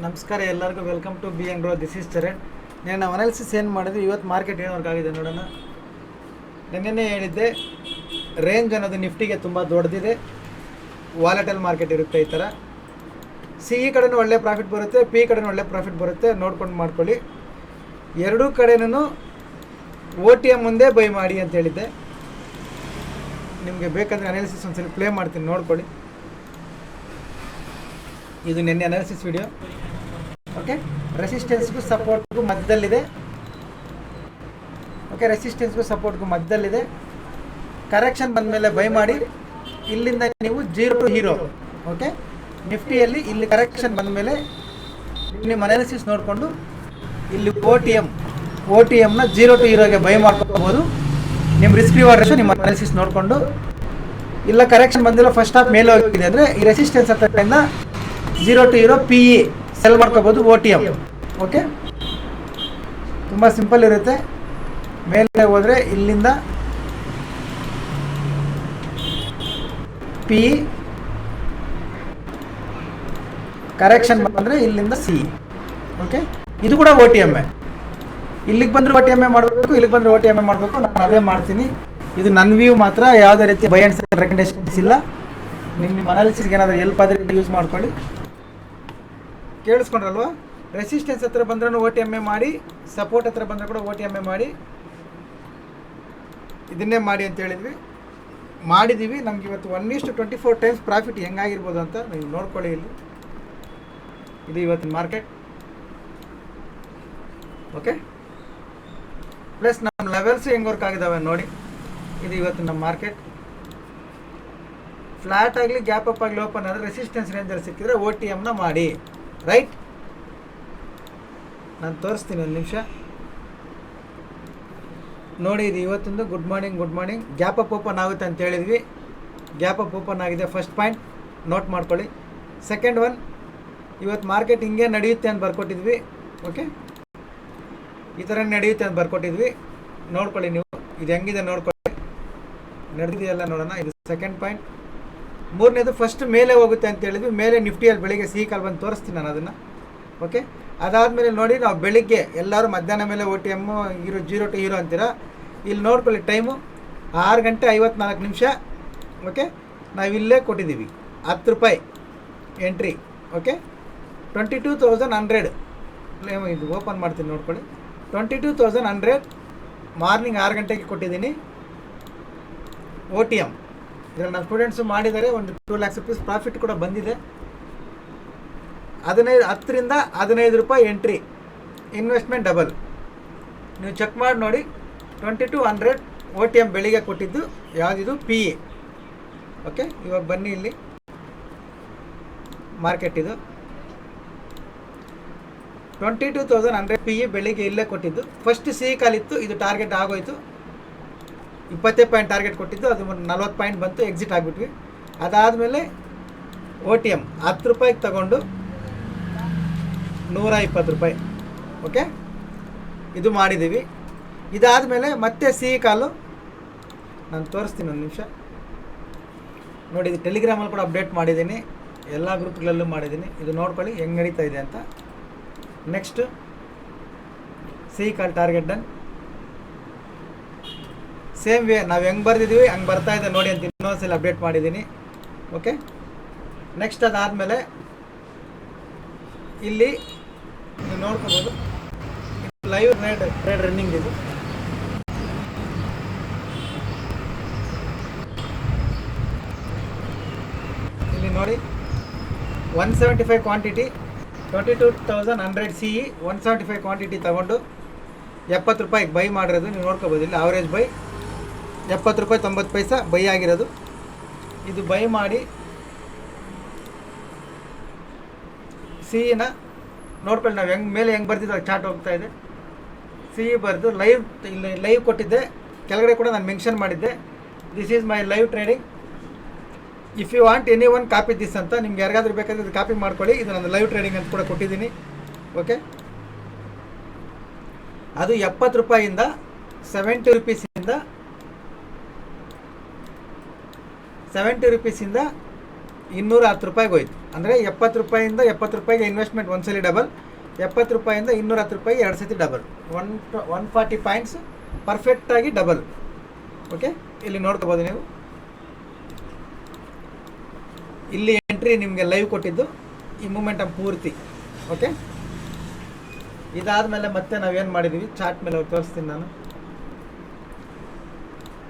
ನಮಸ್ಕಾರ ಎಲ್ಲರಿಗೂ welcome to B row this is Charan ನಾನು ಅನಾಲಿಸಿಸ್ ಏನು ಮಾಡಿದ್ವಿ? ಇವತ್ತು ಮಾರ್ಕೆಟ್ ಏನು ವರ್ಕ್ ಆಗಿದೆ ನೋಡೋಣ. ನಿನ್ನೆ ಹೇಳಿದ್ದೆ ರೇಂಜ್ ಅನ್ನೋದು ನಿಫ್ಟಿಗೆ ತುಂಬ ದೊಡ್ಡದಿದೆ. ವಾಲೆಟಲ್ ಮಾರ್ಕೆಟ್ ಇರುತ್ತೆ ಈ ಥರ ಸಿ ಇ ಕಡೆನೂ ಒಳ್ಳೆ ಪ್ರಾಫಿಟ್ ಬರುತ್ತೆ ಪಿ ಕಡೆನೂ ಒಳ್ಳೆ ಪ್ರಾಫಿಟ್ ಬರುತ್ತೆ. ನೋಡ್ಕೊಂಡು ಮಾಡ್ಕೊಳ್ಳಿ. ಎರಡೂ ಕಡೆನೂ ಓ ಟಿ ಎಂ ಮುಂದೆ ಬೈ ಮಾಡಿ ಅಂತ ಹೇಳಿದ್ದೆ. ನಿಮಗೆ ಬೇಕಾದರೆ ಅನಾಲಿಸಿಸ್ ಒಂದ್ಸಲ ಪ್ಲೇ ಮಾಡ್ತೀನಿ, ನೋಡ್ಕೊಳ್ಳಿ. ಇದು ನಿನ್ನೆ ಅನಾಲಿಸಿಸ್ ವಿಡಿಯೋ ಓಕೆ ರೆಸಿಸ್ಟೆನ್ಸ್ಗೂ ಸಪೋರ್ಟ್ಗೂ ಮಧ್ಯದಲ್ಲಿದೆ. ಓಕೆ ರೆಸಿಸ್ಟೆನ್ಸ್ಗೂ ಸಪೋರ್ಟ್ಗೂ ಮಧ್ಯದಲ್ಲಿದೆ. ಕರೆಕ್ಷನ್ ಬಂದಮೇಲೆ ಬೈ ಮಾಡಿ. ಇಲ್ಲಿಂದ ನೀವು ಜೀರೋ ಟು ಹೀರೋ ಓಕೆ ನಿಫ್ಟಿಯಲ್ಲಿ ಇಲ್ಲಿ ಕರೆಕ್ಷನ್ ಬಂದ ಮೇಲೆ ನಿಮ್ಮ ಅನಾಲಿಸಿಸ್ ನೋಡಿಕೊಂಡು ಇಲ್ಲಿ O T M O T ಎಮ್ನ zero to ಹೀರೋಗೆ ಬೈ ಮಾಡ್ಕೋಬೋದು. ನಿಮ್ಮ ರಿಸ್ಕ್ ರಿವಾರ್ಡ್ ರೇಷೋ ನಿಮ್ಮ ಅನಾಲಿಸಿಸ್ ನೋಡಿಕೊಂಡು. ಇಲ್ಲ ಕರೆಕ್ಷನ್ ಬಂದಿಲ್ಲ ಫಸ್ಟ್ ಆಫ್ ಮೇಲೆ ಹೋಗಿದೆ ಅಂದರೆ ಈ ರೆಸಿಸ್ಟೆನ್ಸ್ ಹತ್ತಿರದಿಂದ zero to hero P E sell ಮಾಡ್ಕೋಬೋದು ಓ ಟಿ ಎಂ ಓಕೆ ತುಂಬ ಸಿಂಪಲ್ ಇರುತ್ತೆ. ಮೇಲೆ ಹೋದರೆ ಇಲ್ಲಿಂದ ಪಿ ಕರೆಕ್ಷನ್ ಬಂದರೆ ಇಲ್ಲಿಂದ ಸಿ ಓಕೆ ಇದು ಕೂಡ ಓ ಟಿ ಎಂ ಎ ಇಲ್ಲಿಗೆ ಬಂದರೆ ಓ ಟಿ ಎಂ ಎ ಮಾಡಬೇಕು, ಇಲ್ಲಿಗೆ ಬಂದರೆ ಓ ಟಿ ಎಂ ಎ ಮಾಡಬೇಕು. ನಾನು ಅದೇ ಮಾಡ್ತೀನಿ. ಇದು ನನ್ನ ವ್ಯೂ ಮಾತ್ರ, ಯಾವುದೇ ರೀತಿ ಬೈ ಆ್ಯಂಡ್ ರೆಕಮೆಂಡೇಶನ್ಸ್ ಇಲ್ಲ. ನಿಮ್ಮ ನಿಮ್ಮ ಅನಾಲಿಸಿಸ್ಗೆ ಏನಾದರೂ ಹೆಲ್ಪ್ ಆದರೆ ಯೂಸ್ ಮಾಡ್ಕೊಳ್ಳಿ. ಕೇಳಿಸ್ಕೊಂಡ್ರಲ್ವಾ? ರೆಸಿಸ್ಟೆನ್ಸ್ ಹತ್ರ ಬಂದ್ರೂ ಓ ಟಿ ಎಂ ಎ ಮಾಡಿ ಸಪೋರ್ಟ್ ಹತ್ರ ಬಂದ್ರೆ ಕೂಡ ಓ ಟಿ ಎಂ ಎ ಮಾಡಿ. ಇದನ್ನೇ ಮಾಡಿ ಅಂತ ಹೇಳಿದ್ವಿ. ಮಾಡಿದ್ದೀವಿ ನಮ್ಗೆ ಇವತ್ತು ಒನ್ ಇಷ್ಟು ಟ್ವೆಂಟಿ ಫೋರ್ ಟೈಮ್ಸ್ ಪ್ರಾಫಿಟ್ ಹೆಂಗಾಗಿರ್ಬೋದು ಅಂತ ನೀವು ನೋಡ್ಕೊಳ್ಳಿ ಇಲ್ಲಿ. ಇದು ಇವತ್ತಿನ ಮಾರ್ಕೆಟ್ ಓಕೆ ಪ್ಲಸ್ ನಮ್ಮ ಲೆವೆಲ್ಸ್ ಹೆಂಗೆ ವರ್ಕ್ ಆಗಿದ್ದಾವೆ ನೋಡಿ. ಇದು ಇವತ್ತು ನಮ್ಮ ಮಾರ್ಕೆಟ್ ಫ್ಲಾಟ್ ಆಗಲಿ ಗ್ಯಾಪ್ ಅಪ್ ಆಗಲಿ ಓಪನ್ ಆದರೆ ರೆಸಿಸ್ಟೆನ್ಸ್ ರೇಂಜಲ್ಲಿ ಸಿಕ್ಕಿದ್ರೆ ಓ ಟಿ ಎಮ್ನ ಮಾಡಿ. ರೈಟ್ ನಾನು ತೋರಿಸ್ತೀನಿ ಒಂದು ನಿಮಿಷ. ನೋಡಿ, ಇದು ಇವತ್ತೊಂದು good morning good morning gap up open ಆಗುತ್ತೆ ಅಂತ ಹೇಳಿದ್ವಿ. ಗ್ಯಾಪ್ ಅಪ್ ಓಪನ್ ಆಗಿದೆ ಫಸ್ಟ್ ಪಾಯಿಂಟ್ ನೋಟ್ ಮಾಡ್ಕೊಳ್ಳಿ. ಸೆಕೆಂಡ್ ಒನ್ ಇವತ್ತು ಮಾರ್ಕೆಟ್ ಹಿಂಗೆ ನಡೆಯುತ್ತೆ ಅಂತ ಬರ್ಕೊಟ್ಟಿದ್ವಿ. ಓಕೆ ಈ ಥರ ನಡೆಯುತ್ತೆ ಅಂತ ಬರ್ಕೊಟ್ಟಿದ್ವಿ. ನೋಡ್ಕೊಳ್ಳಿ ನೀವು. ಇದು ಹೆಂಗಿದೆ ನೋಡ್ಕೊಳ್ಳಿ. ನಡೆದಿದೆಯಲ್ಲ ನೋಡೋಣ. ಇದು ಸೆಕೆಂಡ್ ಪಾಯಿಂಟ್ ಮೂರನೇದು ಫಸ್ಟ್ ಮೇಲೆ ಹೋಗುತ್ತೆ ಅಂತ ಹೇಳಿದ್ವಿ. ಮೇಲೆ ನಿಫ್ಟಿಯಲ್ಲಿ ಬೆಳಿಗ್ಗೆ ಸಿಹಿ ಕಾಲ್ ಬಂದು ತೋರಿಸ್ತೀನಿ ನಾನು ಅದನ್ನು. ಓಕೆ ಅದಾದಮೇಲೆ ನೋಡಿ ನಾವು ಬೆಳಿಗ್ಗೆ ಎಲ್ಲರೂ ಮಧ್ಯಾಹ್ನ ಮೇಲೆ ಓ ಟಿ ಎಮ್ಮು ಇರೋ ಜೀರೋ ಟು ಹೀರೋ ಅಂತೀರ? ಇಲ್ಲಿ ನೋಡ್ಕೊಳ್ಳಿ ಟೈಮು ಆರು ಗಂಟೆ ಐವತ್ನಾಲ್ಕು ನಿಮಿಷ. ಓಕೆ ನಾವು ಇಲ್ಲೇ ಕೊಟ್ಟಿದ್ದೀವಿ. ಹತ್ತು ರೂಪಾಯಿ entry okay twenty two thousand hundred ಇದು ಓಪನ್ ಮಾಡ್ತೀನಿ ನೋಡ್ಕೊಳ್ಳಿ. Twenty two thousand hundred morning ಆರು ಗಂಟೆಗೆ ಕೊಟ್ಟಿದ್ದೀನಿ. ಓ ಟಿ ಎಂ ಇದರಲ್ಲಿ ನಮ್ಮ ಸ್ಟೂಡೆಂಟ್ಸು ಮಾಡಿದರೆ ಒಂದು ಟೂ ಲ್ಯಾಕ್ಸ್ ರುಪೀಸ್ ಪ್ರಾಫಿಟ್ ಕೂಡ ಬಂದಿದೆ. ಹದಿನೈದು, ಹತ್ತರಿಂದ ಹದಿನೈದು ರೂಪಾಯಿ ಎಂಟ್ರಿ ಇನ್ವೆಸ್ಟ್ಮೆಂಟ್ ಡಬಲ್ ನೀವು ಚೆಕ್ ಮಾಡಿ ನೋಡಿ twenty two hundred O T M ಬೆಳಿಗ್ಗೆ ಕೊಟ್ಟಿದ್ದು ಯಾವುದಿದು? ಪಿ ಎ ಓಕೆ ಇವಾಗ ಬನ್ನಿ ಇಲ್ಲಿ. ಮಾರ್ಕೆಟ್ ಇದು. Twenty two thousand hundred P E ಬೆಳಿಗ್ಗೆ ಇಲ್ಲೇ ಕೊಟ್ಟಿದ್ದು. ಫಸ್ಟ್ ಸಿ ಕಾಲಿತ್ತು, ಇದು ಟಾರ್ಗೆಟ್ ಆಗೋಯ್ತು. ಇಪ್ಪತ್ತೇ ಪಾಯಿಂಟ್ ಟಾರ್ಗೆಟ್ ಕೊಟ್ಟಿದ್ದು, ಅದು ನಲ್ವತ್ತು ಪಾಯಿಂಟ್ ಬಂತು ಎಕ್ಸಿಟ್ ಆಗಿಬಿಟ್ವಿ. ಅದಾದಮೇಲೆ ಓ ಟಿ ಎಂ ಹತ್ತು ರೂಪಾಯಿಗೆ ತಗೊಂಡು ನೂರ ಇಪ್ಪತ್ತು ರೂಪಾಯಿ ಓಕೆ ಇದು ಮಾಡಿದ್ದೀವಿ ಇದಾದಮೇಲೆ ಮತ್ತೆ ಸಿಹಿ ಕಾಲು, ನಾನು ತೋರಿಸ್ತೀನಿ ಒಂದು ನಿಮಿಷ. ನೋಡಿ, ಇದು ಟೆಲಿಗ್ರಾಮಲ್ಲಿ ಕೂಡ ಅಪ್ಡೇಟ್ ಮಾಡಿದ್ದೀನಿ. ಎಲ್ಲ ಗ್ರೂಪ್ಗಳಲ್ಲೂ ಮಾಡಿದ್ದೀನಿ. ಇದು ನೋಡ್ಕೊಳ್ಳಿ, ಹೆಂಗೆ ನಡೀತಾ ಇದೆ ಅಂತ. Next CE call target done. Same way ನಾವು ಹೆಂಗೆ ಬರ್ದಿದ್ದೀವಿ ಹಂಗೆ ಬರ್ತಾ ಇದೆ ನೋಡಿ ಅಂತ ಇನ್ನೊಂದ್ಸಲ ಅಪ್ಡೇಟ್ ಮಾಡಿದ್ದೀನಿ ಓಕೆ ನೆಕ್ಸ್ಟ್ ಅದಾದಮೇಲೆ, ಇಲ್ಲಿ ನೀವು ನೋಡ್ಕೋಬೋದು. ಲೈವ್ ಟ್ರೇಡ್ ಟ್ರೇಡ್ ರನ್ನಿಂಗ್ ಇದು. ಇಲ್ಲಿ ನೋಡಿ one seventy five quantity twenty two thousand hundred C E one seventy five quantity ತೊಗೊಂಡು ಎಪ್ಪತ್ತು ರೂಪಾಯಿಗೆ ಬೈ ಮಾಡಿರೋದು, ನೀವು ನೋಡ್ಕೋಬೋದು. ಇಲ್ಲಿ ಆವ್ರೇಜ್ ಬೈ ಎಪ್ಪತ್ತು ರೂಪಾಯಿ, ತೊಂಬತ್ತು ಪೈಸಾ, ಬೈ ಆಗಿರೋದು. ಇದು ಬೈ ಮಾಡಿ ಸಿಹಿನ ನೋಡ್ಕೊಳ್ಳಿ ನಾವು ಹೆಂಗೆ, ಮೇಲೆ ಹೆಂಗೆ ಬರ್ತಿದ್ದು ಚಾಟ್ ಹೋಗ್ತಾ ಇದೆ. ಸಿಹಿ ಬರೆದು ಲೈವ್, ಇಲ್ಲಿ ಲೈವ್ ಕೊಟ್ಟಿದ್ದೆ. ಕೆಳಗಡೆ ಕೂಡ ನಾನು ಮೆನ್ಷನ್ ಮಾಡಿದ್ದೆ. This is my live trading if you want any one copy this ಅಂತ, ನಿಮ್ಗೆ ಯಾರಿಗಾದ್ರೂ ಬೇಕಾದರೆ ಇದು ಕಾಪಿ ಮಾಡ್ಕೊಳ್ಳಿ. ಇದು ನಾನು ಲೈವ್ ಟ್ರೇಡಿಂಗ್ ಅಂತ ಕೂಡ ಕೊಟ್ಟಿದ್ದೀನಿ. ಓಕೆ ಅದು ಎಪ್ಪತ್ತು ರೂಪಾಯಿಂದ ಸೆವೆಂಟಿ ರುಪೀಸಿಂದ ಸೆವೆಂಟಿ ರುಪೀಸಿಂದ ಇನ್ನೂರ ಹತ್ತು ರೂಪಾಯಿಗೆ ಹೋಯ್ತು. ಅಂದರೆ ಎಪ್ಪತ್ತು ರೂಪಾಯಿಂದ ಎಪ್ಪತ್ತು ರೂಪಾಯಿಗೆ ಇನ್ವೆಸ್ಟ್ಮೆಂಟ್ ಒಂದ್ಸಲಿ ಡಬಲ್ ಎಪ್ಪತ್ತು ರೂಪಾಯಿಂದ ಇನ್ನೂರ ಹತ್ತು ರೂಪಾಯಿ ಎರಡು ಸತಿ double one one forty points ಪರ್ಫೆಕ್ಟಾಗಿ ಡಬಲ್ ಓಕೆ ಇಲ್ಲಿ ನೋಡ್ಕೋಬೋದು ನೀವು. ಇಲ್ಲಿ ಎಂಟ್ರಿ ನಿಮಗೆ ಲೈವ್ ಕೊಟ್ಟಿದ್ದು ಈ ಮೂಮೆಂಟಮ್ ಪೂರ್ತಿ. ಓಕೆ ಇದಾದಮೇಲೆ ಮತ್ತೆ ನಾವೇನು ಮಾಡಿದ್ದೀವಿ ಚಾರ್ಟ್ ಮೇಲೆ ತೋರಿಸ್ತೀನಿ ನಾನು.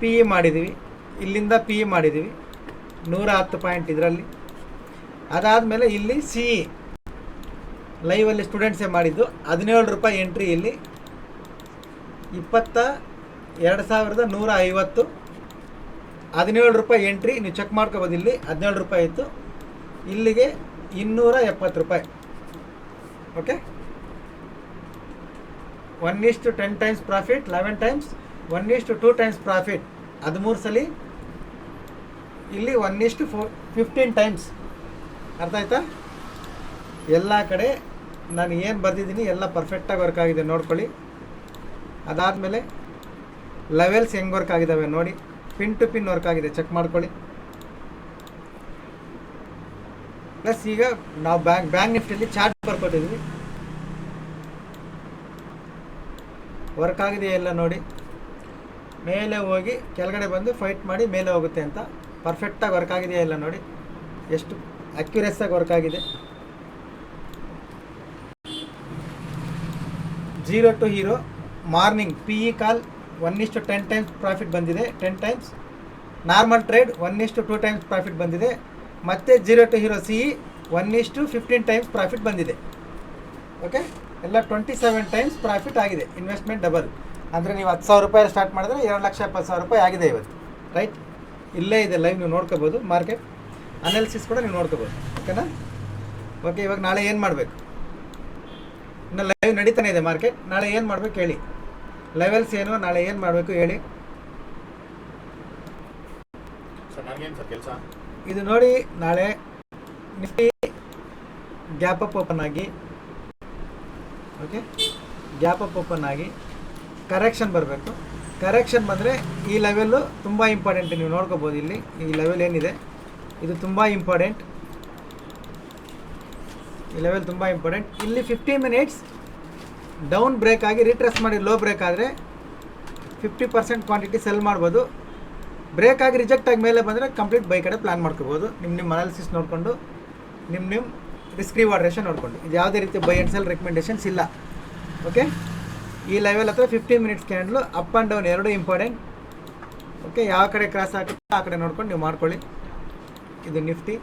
ಪಿ ಇ ಮಾಡಿದ್ದೀವಿ ಇಲ್ಲಿಂದ ಪಿ ಇ ಮಾಡಿದ್ದೀವಿ ನೂರ ಹತ್ತು ಪಾಯಿಂಟ್ ಇದರಲ್ಲಿ. ಅದಾದಮೇಲೆ ಇಲ್ಲಿ ಸಿ ಇ ಲೈವಲ್ಲಿ ಸ್ಟೂಡೆಂಟ್ಸೇ ಮಾಡಿದ್ದು. ಹದಿನೇಳು ರೂಪಾಯಿ ಎಂಟ್ರಿ ಇಲ್ಲಿ. ಇಪ್ಪತ್ತ ಎರಡು ಸಾವಿರದ ನೂರ ಐವತ್ತು. ಹದಿನೇಳು ರೂಪಾಯಿ ಎಂಟ್ರಿ ನೀವು ಚೆಕ್ ಮಾಡ್ಕೋಬೋದು ಇಲ್ಲಿ. ಹದಿನೇಳು ರೂಪಾಯಿ ಇತ್ತು ಇಲ್ಲಿಗೆ ಇನ್ನೂರ ಎಪ್ಪತ್ತು ರೂಪಾಯಿ. ಓಕೆ ಒನ್ ಇಷ್ಟು ten times profit eleven times one ಇಷ್ಟು ಟೂ ಟೈಮ್ಸ್ ಪ್ರಾಫಿಟ್ ಹದಿಮೂರು ಸಲ ಇಲ್ಲಿ ಒನ್ ಇಷ್ಟು ಫೋ ಫಿಫ್ಟೀನ್ ಟೈಮ್ಸ್ ಅರ್ಥ ಆಯ್ತಾ? ಎಲ್ಲ ಕಡೆ ನಾನು ಏನು ಬರೆದಿದ್ದೀನಿ ಎಲ್ಲ ಪರ್ಫೆಕ್ಟಾಗಿ ವರ್ಕ್ ಆಗಿದೆ, ನೋಡ್ಕೊಳ್ಳಿ. ಅದಾದಮೇಲೆ ಲೆವೆಲ್ಸ್ ಹೆಂಗೆ ವರ್ಕ್ ಆಗಿದ್ದಾವೆ ನೋಡಿ. ಪಿನ್ ಟು ಪಿನ್ ವರ್ಕ್ ಆಗಿದೆ ಚೆಕ್ ಮಾಡ್ಕೊಳ್ಳಿ. ಪ್ಲಸ್ ಈಗ ನಾವು ಬ್ಯಾಂಕ್ ಬ್ಯಾಂಕ್ ನಿಫ್ಟಿಯಲ್ಲಿ ಚಾರ್ಟ್ ಬರ್ಕೊಟ್ಟಿದ್ವಿ ವರ್ಕ್ ಆಗಿದೆ ಎಲ್ಲ ನೋಡಿ. ಮೇಲೆ ಹೋಗಿ ಕೆಳಗಡೆ ಬಂದು ಫೈಟ್ ಮಾಡಿ ಮೇಲೆ ಹೋಗುತ್ತೆ ಅಂತ. ಪರ್ಫೆಕ್ಟಾಗಿ ವರ್ಕ್ ಆಗಿದೆಯಾ ಇಲ್ಲ ನೋಡಿ. ಎಷ್ಟು ಅಕ್ಯುರೇಸಾಗಿ ವರ್ಕ್ ಆಗಿದೆ. Zero to hero morning P E call one ಇಷ್ಟು ಟೆನ್ ಟೈಮ್ಸ್ ಪ್ರಾಫಿಟ್ ಬಂದಿದೆ ten times normal trade one ಇಷ್ಟು ಟೂ ಟೈಮ್ಸ್ ಪ್ರಾಫಿಟ್ ಬಂದಿದೆ. ಮತ್ತು zero to hero C E one ಇಷ್ಟು ಫಿಫ್ಟೀನ್ ಟೈಮ್ಸ್ ಪ್ರಾಫಿಟ್ ಬಂದಿದೆ. ಓಕೆ ಎಲ್ಲ ಟ್ವೆಂಟಿ ಸೆವೆನ್ ಟೈಮ್ಸ್ ಪ್ರಾಫಿಟ್ ಆಗಿದೆ. Investment double ಅಂದರೆ ನೀವು ಹತ್ತು ಸಾವಿರ ರೂಪಾಯಿ ಸ್ಟಾರ್ಟ್ ಮಾಡಿದ್ರೆ ಎರಡು ಲಕ್ಷ ಎಪ್ಪತ್ತು ಸಾವಿರ ರೂಪಾಯಿ ಆಗಿದೆ ಇವತ್ತು. ರೈಟ್ ಇಲ್ಲೇ ಇದೆ ಲೈವ್ ನೀವು ನೋಡ್ಕೋಬೋದು ಮಾರ್ಕೆಟ್ ಅನಾಲಿಸಿಸ್ ಕೂಡ ನೀವು ನೋಡ್ಕೋಬೋದು ಓಕೆನಾ ಓಕೆ ಇವಾಗ ನಾಳೆ ಏನು ಮಾಡಬೇಕು? ಇನ್ನು ಲೈವ್ ನಡೀತಾನೆ ಇದೆ ಮಾರ್ಕೆಟ್ ನಾಳೆ ಏನು ಮಾಡಬೇಕು ಹೇಳಿ. ಲೆವೆಲ್ಸ್ ಏನು ನಾಳೆ ಏನು ಮಾಡಬೇಕು ಹೇಳಿ. ಇದು ನೋಡಿ ನಾಳೆ ನಿಫ್ಟಿ ಗ್ಯಾಪ್ ಅಪ್ ಓಪನ್ ಆಗಿ ಓಕೆ ಗ್ಯಾಪ್ ಅಪ್ ಓಪನ್ ಆಗಿ ಕರೆಕ್ಷನ್ ಬರಬೇಕು. ಕರೆಕ್ಷನ್ ಬಂದರೆ ಈ ಲೆವೆಲ್ಲು ತುಂಬ ಇಂಪಾರ್ಟೆಂಟ್ ನೀವು ನೋಡ್ಕೋಬೋದು ಇಲ್ಲಿ. ಈ ಲೆವೆಲ್ ಏನಿದೆ? ಇದು ತುಂಬ ಇಂಪಾರ್ಟೆಂಟ್ ಈ ಲೆವೆಲ್ ತುಂಬ ಇಂಪಾರ್ಟೆಂಟ್ ಇಲ್ಲಿ ಫಿಫ್ಟಿ ಮಿನಿಟ್ಸ್ ಡೌನ್ ಬ್ರೇಕ್ ಆಗಿ ರಿಟ್ರೆಸ್ ಮಾಡಿ ಲೋ ಬ್ರೇಕ್ ಆದರೆ ಫಿಫ್ಟಿ ಪರ್ಸೆಂಟ್ ಕ್ವಾಂಟಿಟಿ ಸೆಲ್ ಮಾಡ್ಬೋದು. ಬ್ರೇಕ್ ಆಗಿ ರಿಜೆಕ್ಟ್ ಆಗಿ ಮೇಲೆ ಬಂದರೆ ಕಂಪ್ಲೀಟ್ ಬೈ ಕಡೆ ಪ್ಲ್ಯಾನ್ ಮಾಡ್ಕೋಬೋದು. ನಿಮ್ಮ ನಿಮ್ಮ ಅನಾಲಿಸಿಸ್ ನೋಡಿಕೊಂಡು ನಿಮ್ಮ ನಿಮ್ಮ ರಿಸ್ಕ್ ರಿವಾರ್ಡ್ ರೇಷನ್ ನೋಡಿಕೊಂಡು. ಇದು ಯಾವುದೇ ರೀತಿ ಬೈ ಆ್ಯಂಡ್ ಸೆಲ್ ರೆಕಮೆಂಡೇಷನ್ಸ್ ಇಲ್ಲ. ಓಕೆ ಈ ಲೆವೆಲ್ ಹತ್ರ fifteen minutes candle up and down ಎರಡು ಇಂಪಾರ್ಟೆಂಟ್ ಓಕೆ ಯಾವ ಕಡೆ ಕ್ರಾಸ್ ಆಗುತ್ತೆ ಆ ಕಡೆ ನೋಡ್ಕೊಂಡು ನೀವು ಮಾಡ್ಕೊಳ್ಳಿ. ಇದು Nifty.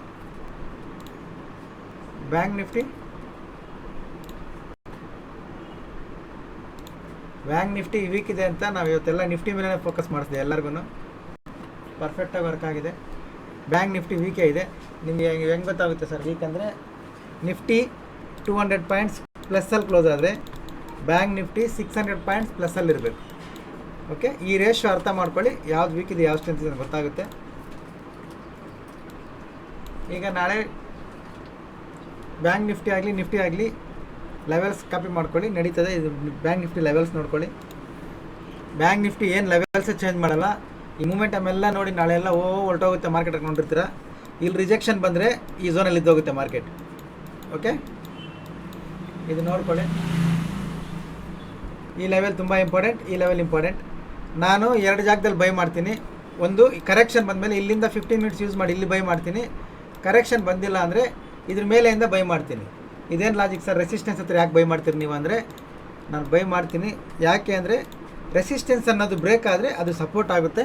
Bank Nifty. Bank Nifty weak ಇದೆ ಅಂತ ನಾವು ಇವತ್ತೆಲ್ಲ ನಿಫ್ಟಿ ಮೇಲೆ ಫೋಕಸ್ ಮಾಡಿಸಿದೆ ಎಲ್ಲರಿಗೂ ಪರ್ಫೆಕ್ಟಾಗಿ ವರ್ಕ್ ಆಗಿದೆ. ಬ್ಯಾಂಕ್ ನಿಫ್ಟಿ ವೀಕೇ ಇದೆ. ನಿಮಗೆ ಹೆಂಗೆ ಹೆಂಗೆ ಗೊತ್ತಾಗುತ್ತೆ ಸರ್? ವೀಕ್ ಅಂದರೆ Nifty two hundred points ಪ್ಲಸ್ಸಲ್ಲಿ close ಆದರೆ bank Nifty six hundred points ಪ್ಲಸ್ಸಲ್ಲಿರಬೇಕು okay ಈ ರೇಷೋ ಅರ್ಥ ಮಾಡ್ಕೊಳ್ಳಿ. ಯಾವ್ದು ವೀಕ್ ಇದೆ ಯಾವ ಸ್ಟ್ರೆಂತ್ ಇದೆ ಗೊತ್ತಾಗುತ್ತೆ. ಈಗ ನಾಳೆ ಬ್ಯಾಂಕ್ ನಿಫ್ಟಿ ಆಗಲಿ ನಿಫ್ಟಿ ಆಗಲಿ ಲೆವೆಲ್ಸ್ ಕಾಪಿ ಮಾಡ್ಕೊಳ್ಳಿ. ನಡೀತದೆ. ಇದು ಬ್ಯಾಂಕ್ ನಿಫ್ಟಿ ಲೆವೆಲ್ಸ್ ನೋಡ್ಕೊಳ್ಳಿ. ಬ್ಯಾಂಕ್ ನಿಫ್ಟಿ ಏನು ಲೆವೆಲ್ಸೇ ಚೇಂಜ್ ಮಾಡಲ್ಲ. ಈ ಮೂಮೆಂಟ್ ಎಲ್ಲ ನೋಡಿ ನಾಳೆ ಎಲ್ಲ, ಓ, ಹೊರಟೋಗುತ್ತೆ ಮಾರ್ಕೆಟ್ ಹಾಕೊಂಡಿರ್ತೀರ ಇಲ್ಲಿ ರಿಜೆಕ್ಷನ್ ಬಂದರೆ ಈ ಝೋನಲ್ಲಿ ಇದ್ದೋಗುತ್ತೆ ಮಾರ್ಕೆಟ್ ಓಕೆ ಇದು ನೋಡ್ಕೊಳ್ಳಿ. ಈ ಲೆವೆಲ್ ತುಂಬ ಇಂಪಾರ್ಟೆಂಟ್ ಈ ಲೆವೆಲ್ ಇಂಪಾರ್ಟೆಂಟ್ ನಾನು ಎರಡು ಜಾಗದಲ್ಲಿ ಬೈ ಮಾಡ್ತೀನಿ. ಒಂದು ಕರೆಕ್ಷನ್ ಬಂದಮೇಲೆ ಇಲ್ಲಿಂದ ಫಿಫ್ಟೀನ್ ಮಿನಿಟ್ಸ್ ಯೂಸ್ ಮಾಡಿ ಇಲ್ಲಿ ಬೈ ಮಾಡ್ತೀನಿ. ಕರೆಕ್ಷನ್ ಬಂದಿಲ್ಲ ಅಂದರೆ ಇದ್ರ ಮೇಲೆಯಿಂದ ಬೈ ಮಾಡ್ತೀನಿ. ಇದೇನು ಲಾಜಿಕ್ ಸರ್ ರೆಸಿಸ್ಟೆನ್ಸ್ ಹತ್ರ ಯಾಕೆ ಬೈ ಮಾಡ್ತೀರಿ ನೀವು ಅಂದರೆ, ನಾನು ಬೈ ಮಾಡ್ತೀನಿ. ಯಾಕೆ ಅಂದರೆ ರೆಸಿಸ್ಟೆನ್ಸ್ ಅನ್ನೋದು ಬ್ರೇಕ್ ಆದರೆ ಅದು ಸಪೋರ್ಟ್ ಆಗುತ್ತೆ.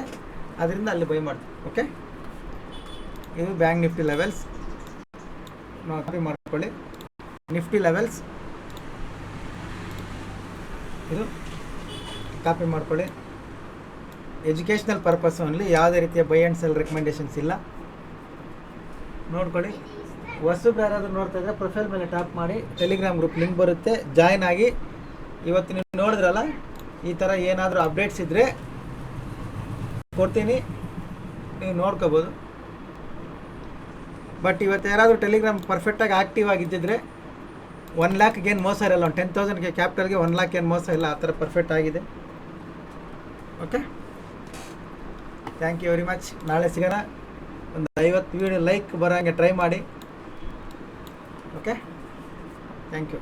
ಅದರಿಂದ ಅಲ್ಲಿ ಬೈ ಮಾಡ್ತೀನಿ ಓಕೆ ಇದು ಬ್ಯಾಂಕ್ ನಿಫ್ಟಿ ಲೆವೆಲ್ಸ್ ನಾವು ಕಾಪಿ ಮಾಡ್ಕೊಳ್ಳಿ. ನಿಫ್ಟಿ ಲೆವೆಲ್ಸ್ ಇದು ಕಾಪಿ ಮಾಡ್ಕೊಳ್ಳಿ. ಎಜುಕೇಷ್ನಲ್ ಪರ್ಪಸ್ ಓನ್ಲಿ ಯಾವುದೇ ರೀತಿಯ ಬೈ ಆ್ಯಂಡ್ ಸೆಲ್ ರೆಕಮೆಂಡೇಷನ್ಸ್ ಇಲ್ಲ. ನೋಡ್ಕೊಳ್ಳಿ. ಹೊಸಬ್ರು ಯಾರಾದರೂ ನೋಡ್ತಾ ಇದ್ರೆ ಪ್ರೊಫೈಲ್ ಮೇಲೆ ಟ್ಯಾಪ್ ಮಾಡಿ ಟೆಲಿಗ್ರಾಮ್ ಗ್ರೂಪ್ ಲಿಂಕ್ ಬರುತ್ತೆ. ಜಾಯ್ನ್ ಆಗಿ, ಇವತ್ತು ನೀವು ನೋಡಿದ್ರಲ್ಲ, ಈ ಥರ ಏನಾದರೂ ಅಪ್ಡೇಟ್ಸ್ ಇದ್ದರೆ ಕೊಡ್ತೀನಿ. ನೀವು ನೋಡ್ಕೋಬೋದು. ಬಟ್ ಇವತ್ತು ಯಾರಾದರೂ ಟೆಲಿಗ್ರಾಮ್ ಪರ್ಫೆಕ್ಟಾಗಿ ಆ್ಯಕ್ಟಿವ್ ಆಗಿದ್ದಿದ್ರೆ ಒನ್ ಲ್ಯಾಕ್ಗೆ ಏನು ಮೋಸ ಇರಲ್ಲ. ಒಂದು ಟೆನ್ ತೌಸಂಡ್ಗೆ ಕ್ಯಾಪಿಟಲ್ಗೆ ಒನ್ ಲ್ಯಾಕ್ ಏನು ಮೋಸ ಇಲ್ಲ. ಆ ಥರ ಪರ್ಫೆಕ್ಟ್ ಆಗಿದೆ. Okay thank you very much ನಾಳೆ ಸಿಗೋಣ. ಒಂದು ಐವತ್ತು ವೀಡಿಯೋ ಲೈಕ್ ಬರೋಂಗೆ ಟ್ರೈ ಮಾಡಿ. Okay thank you